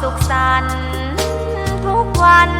สุขสันต์ทุกวัน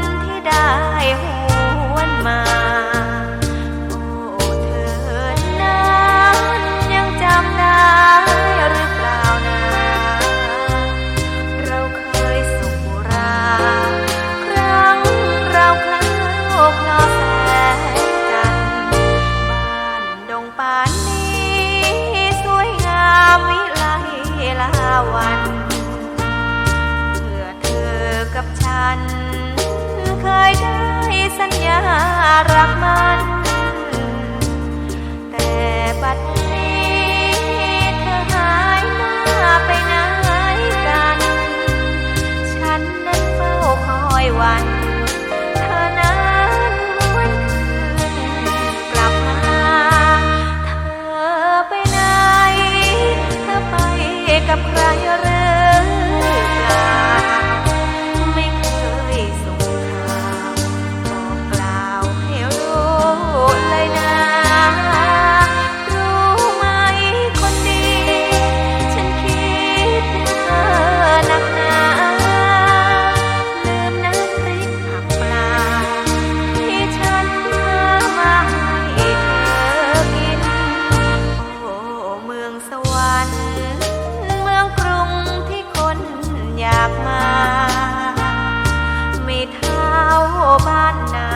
าบ้านนา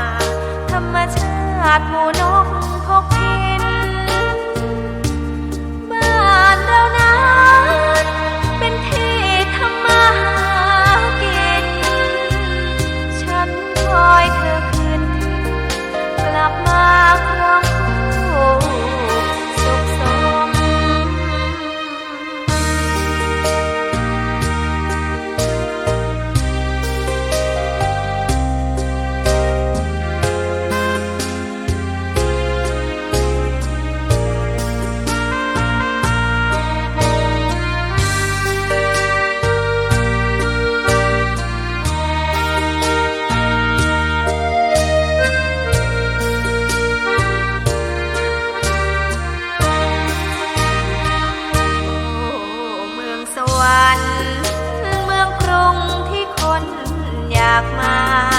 ธรรมชาติหมูนกพกพิน บ้านเรานั้นเป็นที่ทำมาหากิน ฉันคอยเธอคืน กลับมาากมา